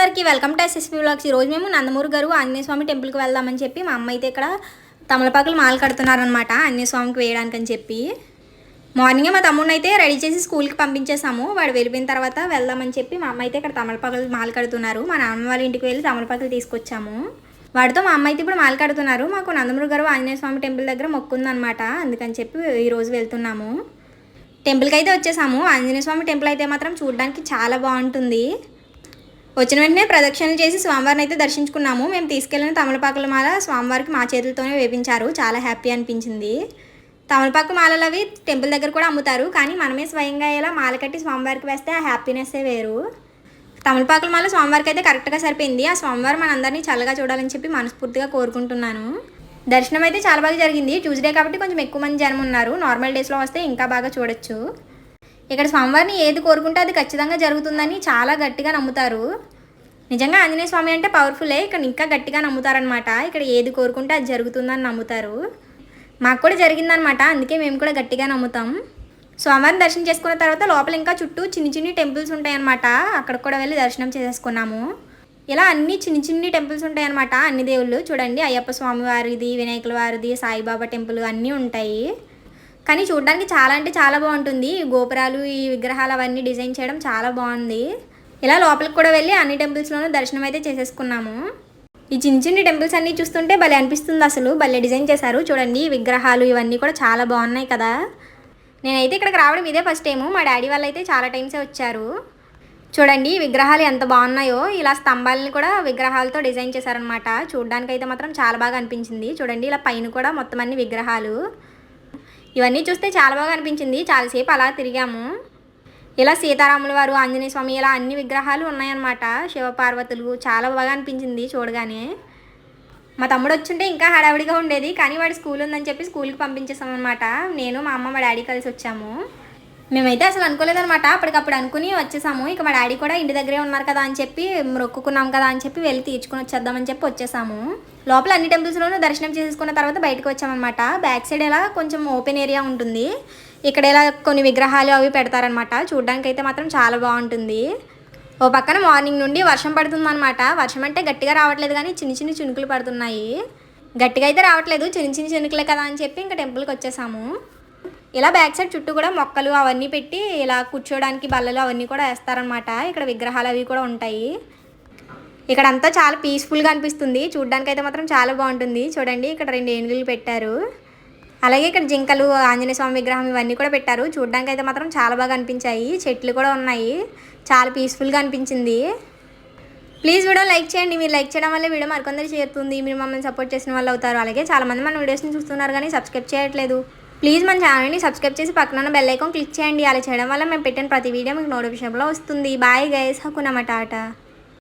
అందరికీ welcome to SSP blogs ఈరోజు రోజు మేము నందమూరి గారు ఆంజనేయ స్వామి టెంపుల్కి వెళ్దామని చెప్పి మా అమ్మ అయితే ఇక్కడ తమలపాకులు మాల కడుతున్నారనమాట ఆంజనేయ స్వామికి వేయడానికి అని చెప్పి. మార్నింగే మా తమ్ముడిని అయితే రెడీ చేసి స్కూల్కి పంపించేసాము. వాడు వెళ్ళిపోయిన తర్వాత వెళ్దామని చెప్పి మా అమ్మ అయితే ఇక్కడ తమలపాకులు మాల కడుతున్నారు. మా నాన్న వాళ్ళ ఇంటికి వెళ్ళి తమలపాకులు తీసుకొచ్చాము. వాడితో మా అమ్మ అయితే ఇప్పుడు మాల కడుతున్నారు. మాకు నందమూరి గారు ఆంజనేయ స్వామి టెంపుల్ దగ్గర మొక్కుందనమాట అందుకని చెప్పి ఈరోజు వెళ్తున్నాము. టెంపుల్కి అయితే వచ్చేసాము. ఆంజనేయ స్వామి టెంపుల్ అయితే మాత్రం చూడడానికి చాలా బాగుంటుంది. వచ్చిన వెంటనే ప్రదక్షిణలు చేసి స్వామివారిని అయితే దర్శించుకున్నాము. మేము తీసుకెళ్ళిన తమలపాకుల మాల స్వామివారికి మా చేతులతోనే వేపించారు. చాలా హ్యాపీ అనిపించింది. తమలపాకు మాలలు అవి టెంపుల్ దగ్గర కూడా అమ్ముతారు. కానీ మనమే స్వయంగా ఇలా మాల కట్టి స్వామివారికి వేస్తే ఆ హ్యాపీనెస్సే వేరు. తమలపాకుల మాల స్వామివారికి అయితే కరెక్ట్గా సరిపోయింది. ఆ స్వామివారు మనందరినీ చల్లగా చూడాలని చెప్పి మనస్ఫూర్తిగా కోరుకుంటున్నాను. దర్శనం అయితే చాలా బాగా జరిగింది. ట్యూస్డే కాబట్టి కొంచెం ఎక్కువ మంది జనం ఉన్నారు. నార్మల్ డేస్లో వస్తే ఇంకా బాగా చూడొచ్చు. ఇక్కడ స్వామివారిని ఏది కోరుకుంటే అది ఖచ్చితంగా జరుగుతుందని చాలా గట్టిగా నమ్ముతారు. నిజంగా ఆంజనేయ స్వామి అంటే పవర్ఫులే ఇక్కడ ఇంకా గట్టిగా నమ్ముతారనమాట ఇక్కడ ఏది కోరుకుంటే అది జరుగుతుందని నమ్ముతారు. మాకు కూడా జరిగిందనమాట అందుకే మేము కూడా గట్టిగా నమ్ముతాం. స్వామివారిని దర్శనం చేసుకున్న తర్వాత లోపల ఇంకా చుట్టూ చిన్ని చిన్ని టెంపుల్స్ ఉంటాయన్నమాట. అక్కడ కూడా వెళ్ళి దర్శనం చేసేసుకున్నాము. ఇలా అన్ని చిన్ని చిన్ని టెంపుల్స్ ఉంటాయన్నమాట అన్ని దేవుళ్ళు. చూడండి అయ్యప్ప స్వామి వారిది వినాయకుల వారిది సాయిబాబా టెంపుల్ అన్నీ ఉంటాయి. కానీ చూడడానికి చాలా అంటే చాలా బాగుంటుంది. గోపురాలు ఈ విగ్రహాలు అవన్నీ డిజైన్ చేయడం చాలా బాగుంది. ఇలా లోపలికి కూడా వెళ్ళి అన్ని టెంపుల్స్లోనూ దర్శనం అయితే చేసేసుకున్నాము. ఈ చిన్న చిన్న టెంపుల్స్ అన్నీ చూస్తుంటే భలే అనిపిస్తుంది అసలు. భలే డిజైన్ చేశారు. చూడండి విగ్రహాలు ఇవన్నీ కూడా చాలా బాగున్నాయి కదా. నేనైతే ఇక్కడికి రావడం ఇదే ఫస్ట్ టైము. మా డాడీ వాళ్ళు అయితే చాలా టైమ్సే వచ్చారు. చూడండి విగ్రహాలు ఎంత బాగున్నాయో. ఇలా స్తంభాలని కూడా విగ్రహాలతో డిజైన్ చేశారనమాట చూడడానికి అయితే మాత్రం చాలా బాగా అనిపించింది. చూడండి ఇలా పైన కూడా మొత్తం అన్ని విగ్రహాలు. ఇవన్నీ చూస్తే చాలా బాగా అనిపించింది. చాలాసేపు అలా తిరిగాము. ఇలా సీతారాముల వారు ఆంజనేయ స్వామి ఇలా అన్ని విగ్రహాలు ఉన్నాయన్నమాట. శివపార్వతులు చాలా బాగా అనిపించింది చూడగానే. మా తమ్ముడు వచ్చుంటే ఇంకా హడావిడిగా ఉండేది కానీ వాడి స్కూల్ ఉందని చెప్పి స్కూల్కి పంపించేసాం అనమాట నేను మా అమ్మ మా డాడీ కలిసి వచ్చాము. మేమైతే అసలు అనుకోలేదనమాట అప్పటికప్పుడు అనుకుని వచ్చేసాము. ఇక మా డాడీ కూడా ఇంటి దగ్గరే ఉన్నారు కదా అని చెప్పి మొక్కుకున్నాం కదా అని చెప్పి వెళ్ళి తీర్చుకుని వచ్చేద్దామని చెప్పి వచ్చేసాము. లోపల అన్ని టెంపుల్స్లోనూ దర్శనం చేసుకున్న తర్వాత బయటకు వచ్చామన్నమాట. బ్యాక్ సైడ్ ఎలా కొంచెం ఓపెన్ ఏరియా ఉంటుంది. ఇక్కడ ఇలా కొన్ని విగ్రహాలు అవి పెడతారనమాట చూడడానికి అయితే మాత్రం చాలా బాగుంటుంది. ఓ పక్కన మార్నింగ్ నుండి వర్షం పడుతుందన్నమాట. వర్షం అంటే గట్టిగా రావట్లేదు కానీ చిన్న చిన్న చినుకులు పడుతున్నాయి. గట్టిగా అయితే రావట్లేదు. చిన్న చిన్న చినుకులే కదా అని చెప్పి ఇంకా టెంపుల్కి వచ్చేసాము. ఇలా బ్యాక్ సైడ్ చుట్టూ కూడా మొక్కలు అవన్నీ పెట్టి ఇలా కూర్చోడానికి బల్లలు అవన్నీ కూడా వేస్తారనమాట ఇక్కడ విగ్రహాలు అవి కూడా ఉంటాయి. ఇక్కడ అంతా చాలా పీస్ఫుల్గా అనిపిస్తుంది. చూడడానికి అయితే మాత్రం చాలా బాగుంటుంది. చూడండి ఇక్కడ రెండు ఏనుగులు పెట్టారు. అలాగే ఇక్కడ జింకలు ఆంజనేయ స్వామి విగ్రహం ఇవన్నీ కూడా పెట్టారు. చూడడానికి అయితే మాత్రం చాలా బాగా అనిపించాయి. చెట్లు కూడా ఉన్నాయి. చాలా పీస్ఫుల్గా అనిపించింది. ప్లీజ్ వీడియో లైక్ చేయండి. మీరు లైక్ చేయడం వల్ల వీడియో మరికొందరు చేరుతుంది. మీరు మమ్మల్ని సపోర్ట్ చేసిన వాళ్ళు అవుతారు. అలాగే చాలామంది మన వీడియోస్ని చూస్తున్నారు కానీ సబ్స్క్రైబ్ చేయట్లేదు. ప్లీజ్ మన ఛానల్ని సబ్స్క్రైబ్ చేసి పక్కన ఉన్న బెల్ ఐకాన్ క్లిక్ చేయండి. అలా చేయడం వల్ల మేము పెట్టిన ప్రతి వీడియో మీకు నోటిఫికేషన్లో వస్తుంది. Bye guys హకునమాట